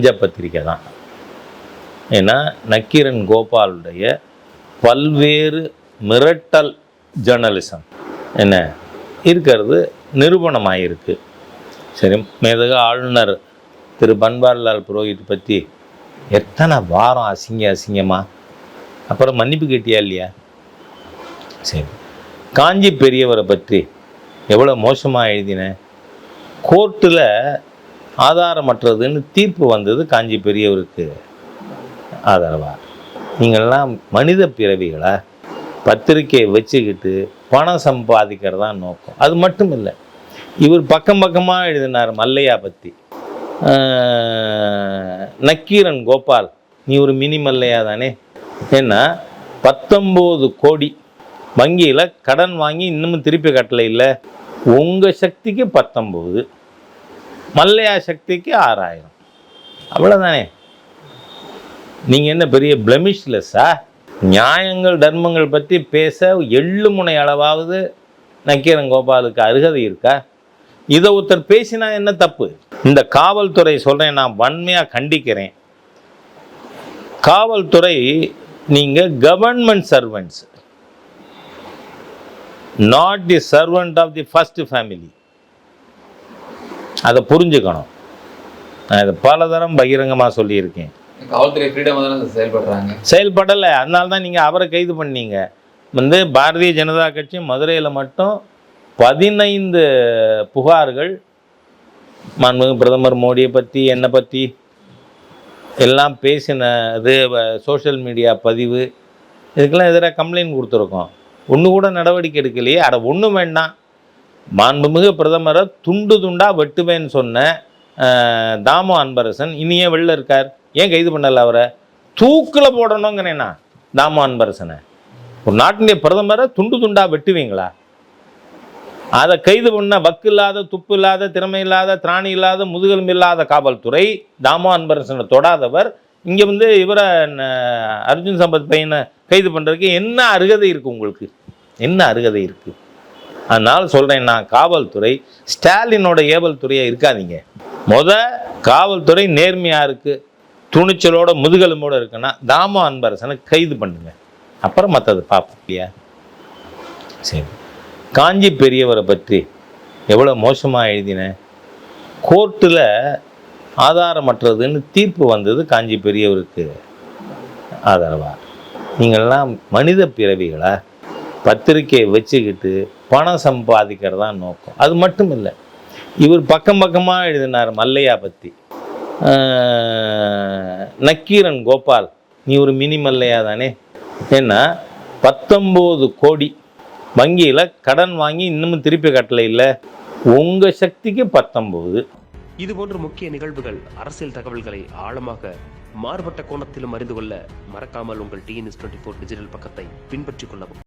பஞ்ச பத்திரிக்கை தான். ஏன்னா நக்கீரன் கோபாலுடைய பல்வேறு மிரட்டல் ஜேர்னலிசம் என்ன? இருக்கிறது நிரூபணமாயிருக்கு. சரி மேதக ஆளுநர் திரு பன்வாரிலால் புரோஹித் பற்றி எத்தனை வாரம் அசிங்க அசிங்கமா? அப்புறம் மன்னிப்பு கேட்டியா இல்லையா? சரி காஞ்சி பெரியவரை பற்றி எவ்வளோ மோசமாக எழுதினேன் கோர்ட்டில் ஆதாரமற்றதுன்னு தீர்ப்பு வந்தது காஞ்சி பெரியவருக்கு. ஆதரவா? நீங்கள்லாம் மனித பிறவிகளை? பத்திரிக்கையை வச்சுக்கிட்டு பணம் சம்பாதிக்கிறது தான் நோக்கம். அது மட்டும் இல்லை இவர் பக்கம் பக்கமாக எழுதினார் மல்லையா பற்றி நக்கீரன் கோபால் நீ ஒரு மினி மல்லையா தானே? ஏன்னா பத்தொம்போது கோடி வங்கியில் கடன் வாங்கி இன்னமும் திருப்பி கட்டலை இல்லை. உங்கள் சக்திக்கு பத்தொம்போது. மல்லையா சக்திக்கு ஆறாயிரம். அவ்வளோதானே நீங்கள் என்ன பெரிய பிளமிஷ்லெஸ்ஸா நியாயங்கள் தர்மங்கள் பற்றி பேச எள்ளு முனை அளவாவது நக்கீரன் கோபாலுக்கு அருகதை இருக்கா? இதை ஒருத்தர் பேசினா என்ன தப்பு? இந்த காவல்துறை சொல்கிறேன் நான் வன்மையாக கண்டிக்கிறேன். காவல்துறை நீங்கள் government servants not the servant of the first family அதை புரிஞ்சுக்கணும். நான் இதை பலதரம் பகிரங்கமாக சொல்லியிருக்கேன். காவல்துறை ஃப்ரீடம் தானே செயல்படுறாங்க? செயல்படலை. அதனால தான் நீங்கள் அவரை கைது பண்ணீங்க. வந்து பாரதிய ஜனதா கட்சி மதுரையில் மட்டும் பதினைந்து புகார்கள் மாண்புமிகு பிரதமர் மோடியை பற்றி என்னை பற்றி எல்லாம் பேசினது சோஷியல் மீடியா பதிவு இதுக்கெல்லாம் எதிராக கம்ப்ளைண்ட் கொடுத்துருக்கோம். ஒன்று கூட நடவடிக்கை எடுக்கலையே. அட ஒன்றும் வேண்டாம். மாண்புமிகு பிரதமரை துண்டு துண்டாக வெட்டுவேன்னு சொன்ன தாமோ அன்பரசன் இனியே வெளில இருக்கார். ஏன் கைது பண்ணலை அவரை? தூக்கில் போடணுங்கிறேன்னா தாமோ அன்பரசனை. ஒரு நாட்டினுடைய பிரதமரை துண்டு துண்டாக வெட்டுவீங்களா? அதை கைது பண்ண வக்கு இல்லாத துப்பு இல்லாத திறமை இல்லாத திராணி இல்லாத முதுகெலும்பு இல்லாத காவல்துறை தாமோ அன்பரசனை தொடாதவர். இங்கே வந்து இவரை ந- அர்ஜுன் சம்பத் பையனை கைது பண்ணுறதுக்கு என்ன அருகதை இருக்குது உங்களுக்கு? என்ன அருகதை இருக்குது அதனால் சொல்கிறேன் நான் காவல்துறை ஸ்டாலினோட ஏவல் துறையாக இருக்காதீங்க. முத காவல்துறை நேர்மையாக இருக்குது துணிச்சலோட முதுகெலும்போடு இருக்குன்னா தாமோ அன்பரசனை கைது பண்ணுங்க. அப்புறம் மற்றது பார்ப்போம் இல்லையா? சரி. காஞ்சி பெரியவரை பற்றி எவ்வளோ மோசமாக எழுதினேன் கோர்ட்டில் ஆதாரமற்றதுன்னு தீர்ப்பு வந்தது காஞ்சி பெரியவருக்கு. ஆதரவாக நீங்கள்லாம் மனித பிறவிகளா? பத்திரிக்கையை வச்சுக்கிட்டு பணம் சம்பாதிக்கிறது தான் நோக்கம். அது மட்டும் இல்லை இவர் பக்கம் பக்கமாக எழுதினார் மல்லையா பற்றி நக்கீரன் கோபால் நீ ஒரு மினி மல்லையா தானே? ஏன்னா பத்தொம்போது கோடி வங்கியில் கடன் வாங்கி இன்னமும் திருப்பி கட்டலை இல்லை. உங்கள் சக்திக்கு பத்தொம்போது. இது போன்ற முக்கிய நிகழ்வுகள் அரசியல் தகவல்களை ஆழமாக மாறுபட்ட கோணத்திலும் அறிந்து கொள்ள மறக்காமல் உங்கள் டிஎன்எஸ் டுவெண்ட்டி ஃபோர் டிஜிட்டல் பக்கத்தை பின்பற்றிக் கொள்ளவும்.